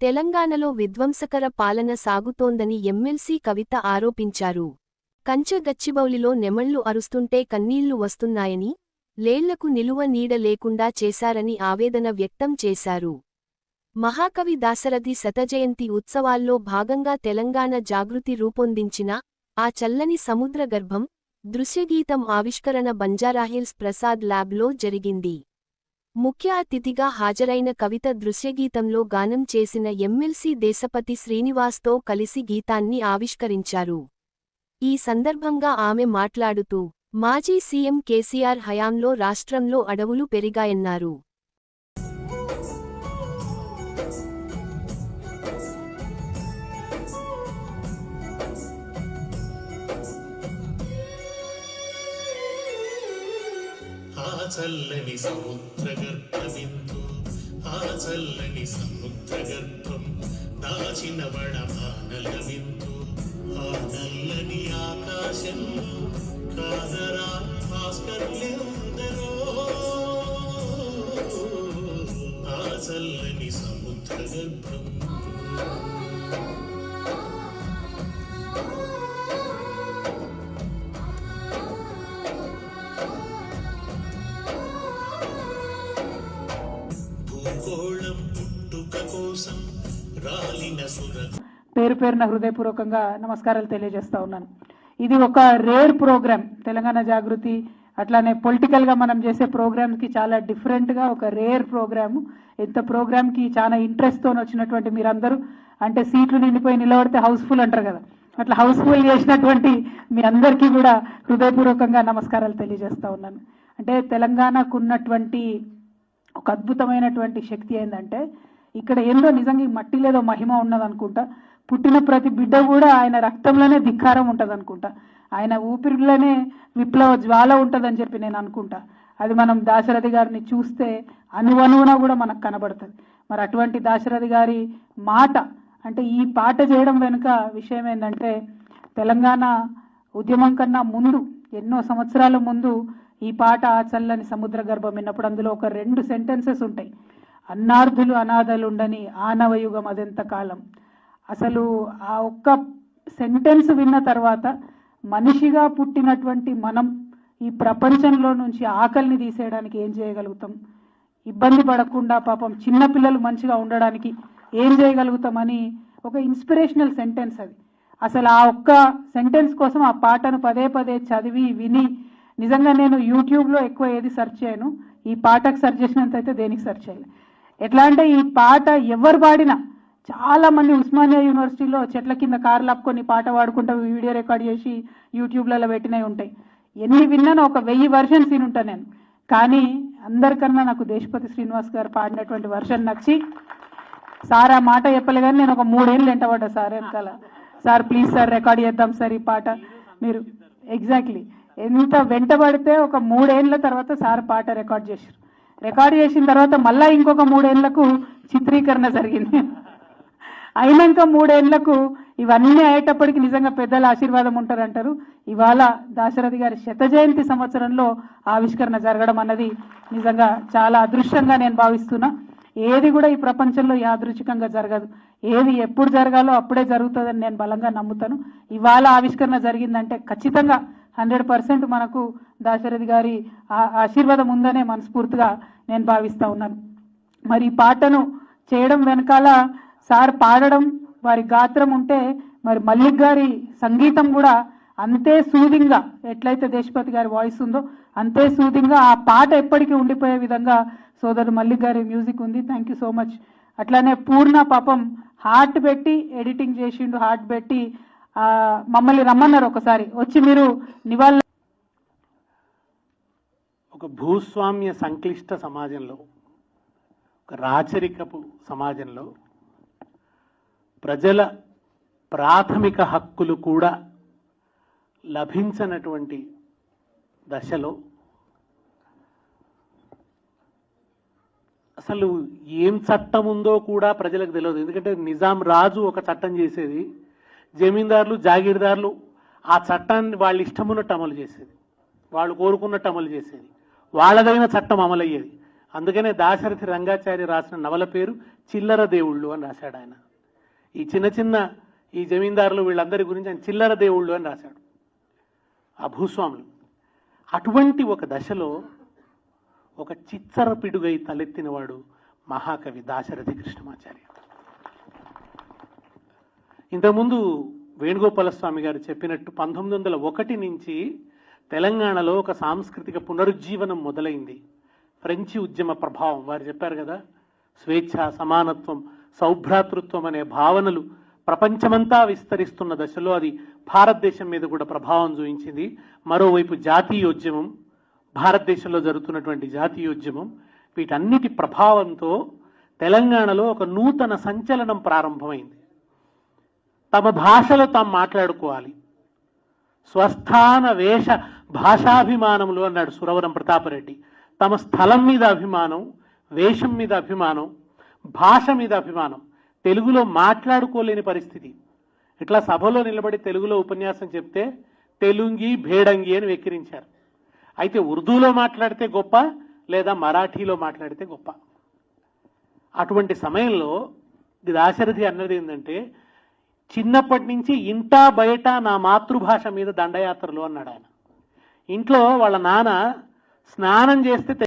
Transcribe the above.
తెలంగాణలో విధ్వంసకర పాలన సాగుతోందని ఎమ్మెల్సీ కవిత ఆరోపించారు. కంచె గచ్చిబౌలిలో నెమళ్ళు అరుస్తుంటే కన్నీళ్ళు వస్తున్నాయని లేళ్ళకు నిలువ నీడ లేకుండా చేశారని ఆవేదన వ్యక్తం చేశారు. మహాకవి దాశరథి శతజయంతి ఉత్సవాల్లో భాగంగా తెలంగాణ జాగృతి రూపొందించిన ఆ చల్లని సముద్రగర్భం దృశ్యగీతం ఆవిష్కరణ బంజారాహిల్స్ ప్రసాద్ ల్యాబ్లో జరిగింది. ముఖ్య అతిథిగా హాజరైన కవిత దృశ్యగీతంలో గానం చేసిన ఎమ్మెల్సీ దేశపతి శ్రీనివాస్తో కలిసి గీతాన్ని ఆవిష్కరించారు. ఈ సందర్భంగా ఆమె మాట్లాడుతూ మాజీ సీఎం కేసీఆర్ హయాంలో రాష్ట్రంలో అడవులు పెరిగాయన్నారు. చల్లని సముద్ర గర్భమిందు ఆ చల్లని సముద్ర గర్భం దాచిన వడమానలమిందు ఆ నల్లని ఆకాశంలో కాదరా భాస్కరులెందరో. ఆ చల్లని సముద్ర గర్భం పుట్టుక కోసం రాలిన సుర పేరు పేరున హృదయపూర్వకంగా నమస్కారాలు తెలియజేస్తా ఉన్నాను. ఇది ఒక రేర్ ప్రోగ్రామ్ తెలంగాణ జాగృతి అట్లానే పొలిటికల్గా మనం చేసే ప్రోగ్రామ్స్కి చాలా డిఫరెంట్గా ఒక రేర్ ప్రోగ్రామ్. ఇంత ప్రోగ్రామ్కి చాలా ఇంట్రెస్ట్తో వచ్చినటువంటి మీరందరూ అంటే సీట్లు నిండిపోయి నిలబడితే హౌస్ఫుల్ అంటారు కదా. అట్లా హౌస్ఫుల్ చేసినటువంటి మీ అందరికీ కూడా హృదయపూర్వకంగా నమస్కారాలు తెలియజేస్తా ఉన్నాను. అంటే తెలంగాణకు ఉన్నటువంటి ఒక అద్భుతమైనటువంటి శక్తి ఏంటంటే ఇక్కడ ఏందో నిజంగా ఈ మట్టిలేదో మహిమ ఉన్నదనుకుంటా. పుట్టిన ప్రతి బిడ్డ కూడా ఆయన రక్తంలోనే ధిక్కారం ఉంటుంది అనుకుంటా ఆయన ఊపిరిలోనే విప్లవ జ్వాల ఉంటుందని చెప్పి నేను అనుకుంటా. అది మనం దాశరథి గారిని చూస్తే అనువనువున కూడా మనకు కనబడుతుంది. మరి అటువంటి దాశరథి గారి మాట అంటే ఈ పాట చేయడం వెనుక విషయం ఏంటంటే తెలంగాణ ఉద్యమం కన్నా ముందు ఎన్నో సంవత్సరాల ముందు ఈ పాట ఆచల్లని చల్లని సముద్ర గర్భం విన్నప్పుడు అందులో ఒక రెండు సెంటెన్సెస్ ఉంటాయి. అన్నార్థులు అనాథలుండని ఆనవయుగం అదెంత కాలం? అసలు ఆ ఒక్క సెంటెన్స్ విన్న తర్వాత మనిషిగా పుట్టినటువంటి మనం ఈ ప్రపంచంలో నుంచి ఆకలిని తీసేయడానికి ఏం చేయగలుగుతాం? ఇబ్బంది పడకుండా పాపం చిన్నపిల్లలు మంచిగా ఉండడానికి ఏం చేయగలుగుతామని ఒక ఇన్స్పిరేషనల్ సెంటెన్స్ అది. అసలు ఆ ఒక్క సెంటెన్స్ కోసం ఆ పాటను పదే పదే చదివి విని నిజంగా నేను యూట్యూబ్లో ఎక్కువ ఏది సెర్చ్ చేయను. ఈ పాటకు సెర్చ్ చేసినంత అయితే దేనికి సెర్చ్ చేయాలి. ఎట్లా అంటే ఈ పాట ఎవరు పాడినా చాలా మంది ఉస్మానియా యూనివర్సిటీలో చెట్ల కింద కార్లు ఆపుకొని పాట పాడుకుంటూ వీడియో రికార్డ్ చేసి యూట్యూబ్లలో పెట్టినవి ఉంటాయి. ఎన్ని విన్నానో ఒక వెయ్యి వర్షన్స్ వినుంటా నేను. కానీ అందరికన్నా నాకు దేశపతి శ్రీనివాస్ గారు పాడినటువంటి వర్షన్ నచ్చి సార్ ఆ మాట చెప్పలే కానీ నేను ఒక మూడేళ్ళు వెంటబడ్డా సార్ వెనకాల. సార్ ప్లీజ్ సార్ రికార్డ్ చేద్దాం సార్ ఈ పాట. మీరు ఎగ్జాక్ట్లీ ఎంత వెంటబడితే ఒక మూడేళ్ళ తర్వాత సార్ పాట రికార్డ్ చేశారు. రికార్డ్ చేసిన తర్వాత మళ్ళీ ఇంకొక మూడేళ్ళకు చిత్రీకరణ జరిగింది. అయినాక మూడేళ్ళకు ఇవన్నీ అయ్యేటప్పటికి నిజంగా పెద్దల ఆశీర్వాదం ఉంటారంటారు. ఇవాళ దాశరథి గారి శత జయంతి సంవత్సరంలో ఆవిష్కరణ జరగడం అన్నది నిజంగా చాలా అదృష్టంగా నేను భావిస్తున్నా. ఏది కూడా ఈ ప్రపంచంలో యాదృచ్ఛికంగా జరగదు. ఏది ఎప్పుడు జరగాలో అప్పుడే జరుగుతుందని నేను బలంగా నమ్ముతాను. ఇవాళ ఆవిష్కరణ జరిగిందంటే ఖచ్చితంగా హండ్రెడ్ పర్సెంట్ మనకు దాశరథి గారి ఆ- ఆశీర్వాదం ఉందనే మనస్ఫూర్తిగా నేను భావిస్తూ ఉన్నాను. మరి ఈ పాటను చేయడం వెనకాల సార్ పాడడం వారి గాత్రం ఉంటే మరి మల్లిక్ గారి సంగీతం కూడా అంతే సూదింగా ఎట్లయితే దేశపతి గారి వాయిస్ ఉందో అంతే సూదింగా ఆ పాట ఎప్పటికీ ఉండిపోయే విధంగా సోదరుడు మల్లిక్ గారి మ్యూజిక్ ఉంది. థ్యాంక్ యూ సో మచ్ అట్లానే పూర్ణ పాపం హార్ట్ పెట్టి ఎడిటింగ్ చేసిండు హార్ట్ పెట్టి మమ్మల్ని రమ్మన్నారు ఒకసారి. వచ్చి మీరు నివాళులు ఒక భూస్వామ్య సంక్లిష్ట సమాజంలో ఒక రాచరికపు సమాజంలో ప్రజల ప్రాథమిక హక్కులు కూడా లభించనటువంటి దశలో అసలు ఏం చట్టం ఉందో కూడా ప్రజలకు తెలియదు. ఎందుకంటే నిజాం రాజు ఒక చట్టం చేసేది జమీందారులు జాగీర్దారులు ఆ చట్టాన్ని వాళ్ళ ఇష్టమున్నట్టు అమలు చేసేది. వాళ్ళు కోరుకున్నట్టు అమలు చేసేది. వాళ్ళదైన చట్టం అమలయ్యేది. అందుకనే దాశరథి రంగాచారి రాసిన నవల పేరు చిల్లర దేవుళ్ళు అని రాశాడు ఆయన. ఈ చిన్న చిన్న ఈ జమీందారులు వీళ్ళందరి గురించి ఆయన చిల్లర దేవుళ్ళు అని రాశాడు. ఆ భూస్వాములు. అటువంటి ఒక దశలో ఒక చిచ్చర పిడుగై తలెత్తినవాడు మహాకవి దాశరథి కృష్ణమాచార్య. ఇంతకుముందు వేణుగోపాల స్వామి గారు చెప్పినట్టు పంతొమ్మిది వందల ఒకటి నుంచి తెలంగాణలో ఒక సాంస్కృతిక పునరుజ్జీవనం మొదలైంది. ఫ్రెంచి ఉద్యమ ప్రభావం. వారు చెప్పారు కదా స్వేచ్ఛ సమానత్వం సౌభ్రాతృత్వం అనే భావనలు ప్రపంచమంతా విస్తరిస్తున్న దశలో అది భారతదేశం మీద కూడా ప్రభావం చూపించింది. మరోవైపు జాతీయోద్యమం భారతదేశంలో జరుగుతున్నటువంటి జాతీయోద్యమం వీటన్నిటి ప్రభావంతో తెలంగాణలో ఒక నూతన సంచలనం ప్రారంభమైంది. తమ భాషలో తాము మాట్లాడుకోవాలి. స్వస్థాన వేష భాషాభిమానములు అన్నాడు సురవరం ప్రతాపరెడ్డి. తమ స్థలం మీద అభిమానం వేషం మీద అభిమానం భాష మీద అభిమానం తెలుగులో మాట్లాడుకోలేని పరిస్థితి. ఇట్లా సభలో నిలబడి తెలుగులో ఉపన్యాసం చెప్తే తెలుంగి భేడంగి అని వెక్కిరించారు. అయితే ఉర్దూలో మాట్లాడితే గొప్ప లేదా మరాఠీలో మాట్లాడితే గొప్ప. అటువంటి సమయంలో దాశరథి అన్నది ఏంటంటే చిన్నప్పటి నుంచి ఇంట బయట నా మాతృభాష మీద దండయాత్రలు అన్నాడు ఆయన ఇంట్లో వాళ్ళ నాన్న స్నానం చేస్తే